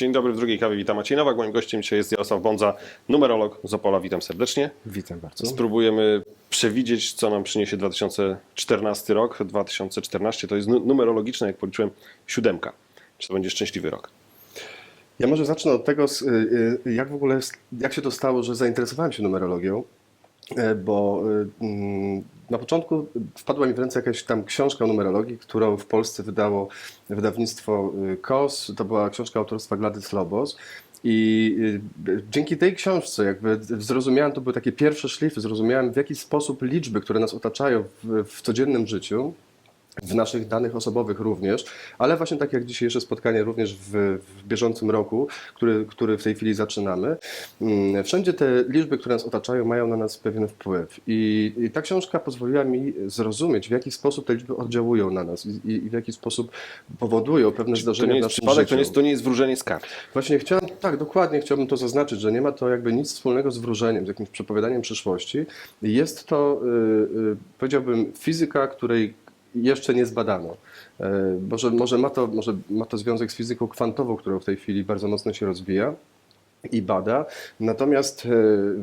Dzień dobry, w drugiej kawie witam Maciej Nowak. Moim gościem dzisiaj jest Jarosław Bądza, numerolog z Opola. Witam serdecznie. Witam bardzo. Spróbujemy przewidzieć, co nam przyniesie 2014 rok. 2014 to jest nu- numerologiczne, jak policzyłem, siódemka. Czy to będzie szczęśliwy rok? Ja może zacznę od tego, y, y, jak w ogóle, jak się to stało, że zainteresowałem się numerologią, bo y, mm, na początku wpadła mi w ręce jakaś tam książka o numerologii, którą w Polsce wydało wydawnictwo y, KOS. To była książka autorstwa Gladys Lobos. I dzięki tej książce jakby zrozumiałem, to były takie pierwsze szlify, zrozumiałem w jaki sposób liczby, które nas otaczają w, w codziennym życiu, w naszych danych osobowych również, ale właśnie tak jak dzisiejsze spotkanie również w, w bieżącym roku, który, który w tej chwili zaczynamy. mm, Wszędzie te liczby, które nas otaczają, mają na nas pewien wpływ. I, i ta książka pozwoliła mi zrozumieć, w jaki sposób te liczby oddziałują na nas i, i w jaki sposób powodują pewne To zdarzenia nie w jest naszym przypadek, życiu. to nie jest, to nie jest wróżenie z kart. Właśnie chciałem, tak, dokładnie chciałbym to zaznaczyć, że nie ma to jakby nic wspólnego z wróżeniem, z jakimś przepowiadaniem przyszłości. Jest to, y, y, powiedziałbym, fizyka, której jeszcze nie zbadano. Może, może, ma to, może ma to związek z fizyką kwantową, którą w tej chwili bardzo mocno się rozwija i bada. Natomiast e,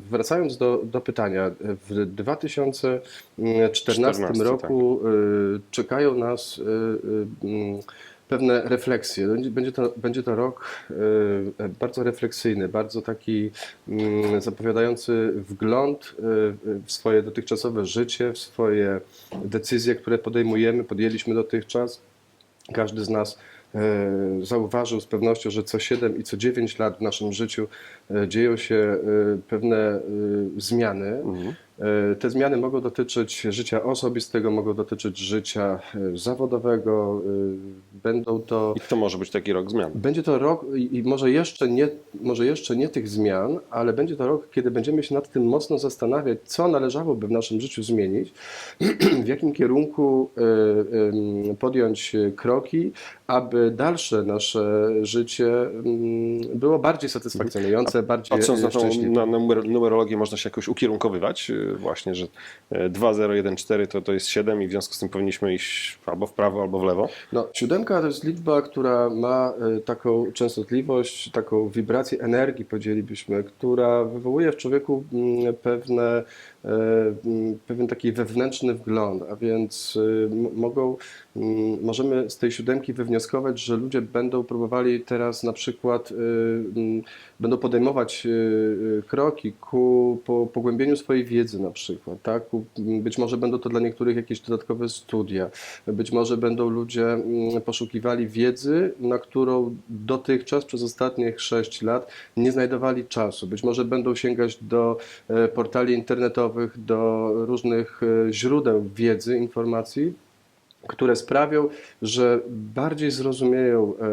wracając do, do pytania, w 2014 14, roku e, czekają nas e, e, pewne refleksje. Będzie- to, będzie to rok e, bardzo refleksyjny, bardzo taki mm, zapowiadający wgląd e, w swoje dotychczasowe życie, w swoje decyzje, które podejmujemy, podjęliśmy dotychczas. Każdy z nas e, zauważył z pewnością, że co 7 i co 9 lat w naszym życiu dzieją się pewne zmiany. Mhm. E, Te zmiany mogą dotyczyć życia osobistego, mogą dotyczyć życia e, zawodowego. e, Będą to I to może być taki rok zmian. będzie to rok i może jeszcze, nie, może jeszcze nie tych zmian, ale będzie to rok, kiedy będziemy się nad tym mocno zastanawiać, co należałoby w naszym życiu zmienić, w jakim kierunku podjąć kroki, aby dalsze nasze życie ym, było bardziej satysfakcjonujące, bardziej A co szczęśliwe. na numer, numerologię można się jakoś ukierunkowywać? Właśnie, że e, 2, 0, 1, 4 to, to jest 7 i w związku z tym powinniśmy iść albo w prawo, albo w lewo. No, siódemka to jest liczba, która ma e, taką częstotliwość, taką wibrację energii, powiedzielibyśmy, która wywołuje w człowieku mm, pewne, e, mm, pewien taki wewnętrzny wgląd, a więc e, mogą, mm, możemy z tej siódemki wywnioskować, że ludzie będą próbowali teraz na przykład, e, będą podejmować e, e, kroki ku po, pogłębieniu swojej wiedzy na przykład, tak? Być może będą to dla niektórych jakieś dodatkowe studia, być może będą ludzie mm, poszukiwali wiedzy, na którą dotychczas przez ostatnich 6 lat nie znajdowali czasu. Być może będą sięgać do e, portali internetowych, do różnych e, źródeł wiedzy, informacji, które sprawią, że bardziej zrozumieją e,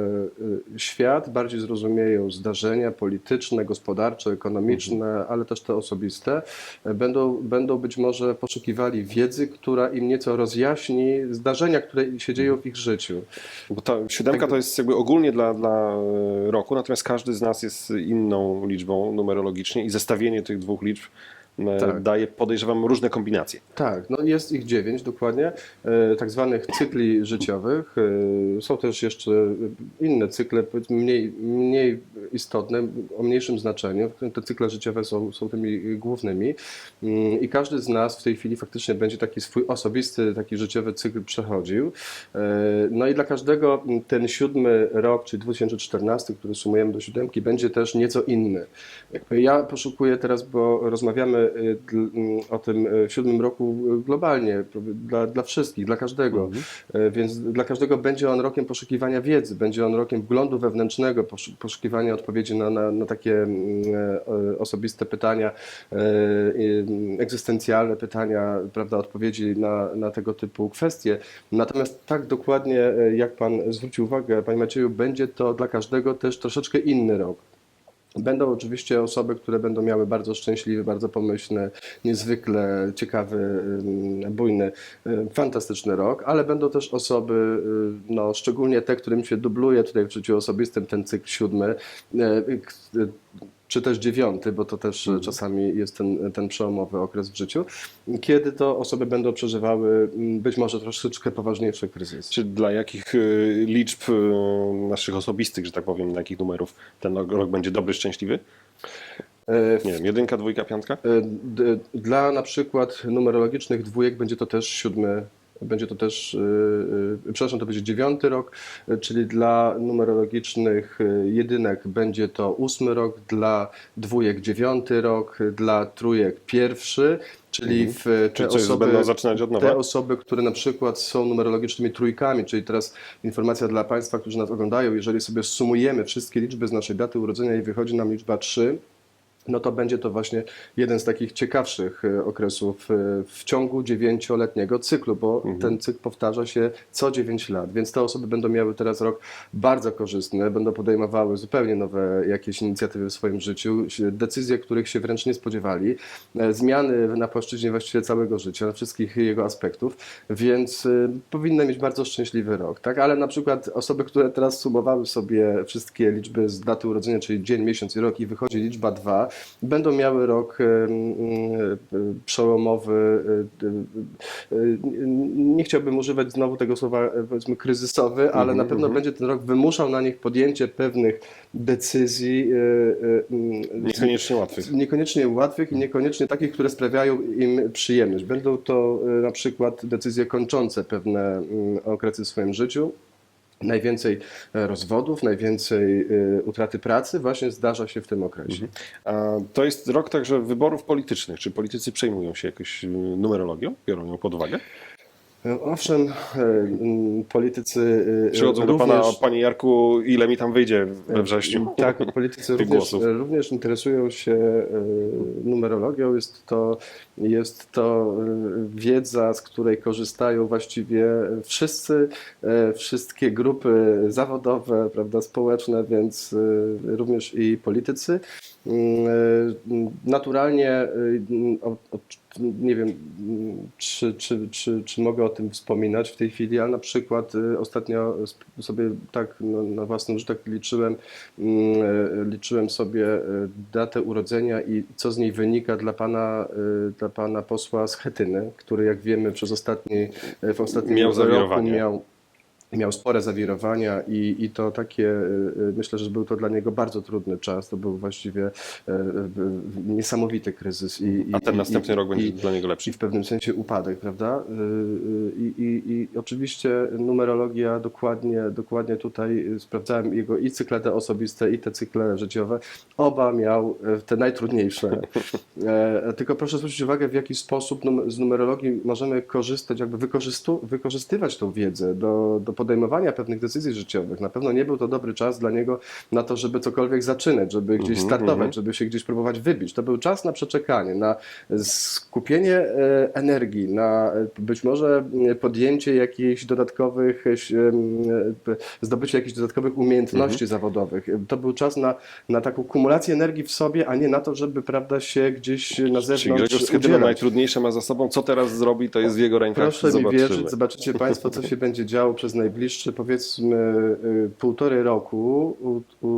e, świat, bardziej zrozumieją zdarzenia polityczne, gospodarcze, ekonomiczne, ale też te osobiste. E, Będą, będą być może poszukiwali wiedzy, która im nieco rozjaśni zdarzenia, które się dzieją w ich życiu. Bo ta siódemka Tak. to jest jakby ogólnie dla, dla roku, natomiast każdy z nas jest inną liczbą numerologicznie i zestawienie tych dwóch liczb Tak. daje, podejrzewam, różne kombinacje. Tak, no jest ich dziewięć dokładnie, e, tak zwanych cykli życiowych. E, Są też jeszcze inne cykle, powiedzmy mniej, mniej istotne, o mniejszym znaczeniu. Te cykle życiowe są, są tymi głównymi Mm, i każdy z nas w tej chwili faktycznie będzie taki swój osobisty, taki życiowy cykl przechodził. E, No i dla każdego ten siódmy rok, czyli 2014, który sumujemy do siódemki, będzie też nieco inny. Ja poszukuję teraz, bo rozmawiamy dl- mm, o tym y, siódmym roku globalnie, dla, dla wszystkich, dla każdego. Y, Więc dla każdego będzie on rokiem poszukiwania wiedzy, będzie on rokiem wglądu wewnętrznego, poszu- poszukiwania odpowiedzi na, na, na takie mm, e, osobiste pytania, e, y, egzystencjalne pytania, prawda, odpowiedzi na, na tego typu kwestie. Natomiast tak dokładnie, e, jak Pan zwrócił uwagę, Panie Macieju, będzie to dla każdego też troszeczkę inny rok. Będą oczywiście osoby, które będą miały bardzo szczęśliwy, bardzo pomyślny, niezwykle ciekawy, bujny, fantastyczny rok, ale będą też osoby, y, no, szczególnie te, którym się dubluje tutaj w życiu osobistym ten cykl siódmy, y, czy też dziewiąty, bo to też Mhm. y, czasami jest ten, ten przełomowy okres w życiu, kiedy to osoby będą przeżywały być może troszeczkę poważniejsze kryzysy. Czy dla jakich y, liczb naszych osobistych, że tak powiem, dla jakich numerów ten rok będzie dobry, szczęśliwy? E, Nie wiem, jedynka, dwójka, piątka? E, Dla na przykład numerologicznych dwójek będzie to też siódmy, będzie to też, yy, przepraszam, to będzie dziewiąty rok, e, czyli dla numerologicznych jedynek będzie to ósmy rok, dla dwójek dziewiąty rok, dla trójek pierwszy, czyli w e, te Czy coś osoby, te osoby, które na przykład są numerologicznymi trójkami, czyli teraz informacja dla Państwa, którzy nas oglądają, jeżeli sobie sumujemy wszystkie liczby z naszej daty urodzenia i wychodzi nam liczba 3, no to będzie to właśnie jeden z takich ciekawszych e, okresów e, w ciągu dziewięcioletniego cyklu, bo ten cykl powtarza się co 9 lat, więc te osoby będą miały teraz rok bardzo korzystny, będą podejmowały zupełnie nowe jakieś inicjatywy w swoim życiu, decyzje, których się wręcz nie spodziewali, e, zmiany na płaszczyźnie właściwie całego życia, wszystkich jego aspektów, więc powinny mieć bardzo szczęśliwy rok, tak? Ale na przykład osoby, które teraz sumowały sobie wszystkie liczby z daty urodzenia, czyli dzień, miesiąc i rok i wychodzi liczba 2, będą miały rok przełomowy. e, e, Nie chciałbym używać znowu tego słowa e, powiedzmy kryzysowy, ale na pewno będzie ten rok wymuszał na nich podjęcie pewnych decyzji. Niekoniecznie łatwych. Niekoniecznie łatwych i niekoniecznie takich, które sprawiają im przyjemność. Będą to na przykład decyzje kończące pewne mm, okresy w swoim życiu. Najwięcej e, rozwodów, najwięcej e, utraty pracy właśnie zdarza się w tym okresie. A to jest rok także wyborów politycznych. Czy politycy przejmują się jakoś y, numerologią? Biorą ją pod uwagę? Owszem, e, politycy e, Przychodzą do pana, również- panie Jarku, ile mi tam wyjdzie we wrześniu? Tak, politycy również, również interesują się e, numerologią. Jest to, jest to wiedza, z której korzystają właściwie wszyscy, wszystkie grupy zawodowe, prawda, społeczne, więc również i politycy. Mm, e, Naturalnie, e, nie wiem, mm, czy, czy, czy, czy mogę o tym wspominać w tej chwili, ale na przykład e, ostatnio sobie tak no, na własny użytek liczyłem, mm, e, liczyłem sobie datę urodzenia i co z niej wynika dla pana, dla pana posła z Chetyny, który jak wiemy przez ostatni, w ostatnim Miał roku miał Miał spore zawirowania i, i to takie, e, e, myślę, że był to dla niego bardzo trudny czas. To był właściwie e, niesamowity kryzys. I, i, A ten i- następny i, rok będzie i, dla niego i lepszy. w pewnym sensie upadek, prawda? I, i, i oczywiście numerologia dokładnie, dokładnie tutaj sprawdzałem jego i cykle te osobiste, i te cykle życiowe. Oba miał te najtrudniejsze. Tylko proszę zwrócić uwagę, w jaki sposób z numerologii możemy korzystać, jakby wykorzystywać tą wiedzę do, do podejmowania pewnych decyzji życiowych. Na pewno nie był to dobry czas dla niego na to, żeby cokolwiek zaczynać, żeby gdzieś Mhm, startować, mhm. żeby się gdzieś próbować wybić. To był czas na przeczekanie, na skupienie e, energii, na e, być może podjęcie jakichś dodatkowych, e, zdobycie jakichś dodatkowych umiejętności Mhm. zawodowych. To był czas na, na taką kumulację energii w sobie, a nie na to, żeby prawda, się gdzieś na Czyli zewnątrz Grzegorz Schetyna najtrudniejsze ma za sobą. Co teraz zrobi, to jest w jego rękach. Proszę mi Zobaczymy. wierzyć, zobaczycie Państwo, co się będzie działo przez najbliższy, powiedzmy, y, półtorej roku u, u,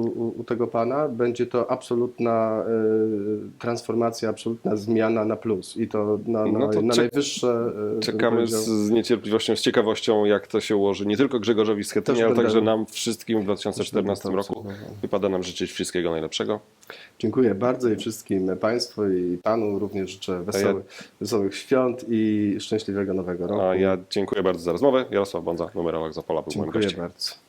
u- tego pana. Będzie to absolutna y, transformacja, absolutna zmiana na plus i to na, na, No to na najwyższe. y, Czekamy z, niecierpliwością, z ciekawością, jak to się ułoży nie tylko Grzegorzowi Schetynie, ale także nam wszystkim w Też 2014 będę to roku. Wypada nam życzyć wszystkiego najlepszego. Dziękuję bardzo i wszystkim Państwu i Panu również życzę wesołych, wesołych świąt i szczęśliwego nowego roku. A ja dziękuję bardzo za rozmowę. Jarosław Bonza, numerolog Zapola był moim Dziękuję gościem. bardzo.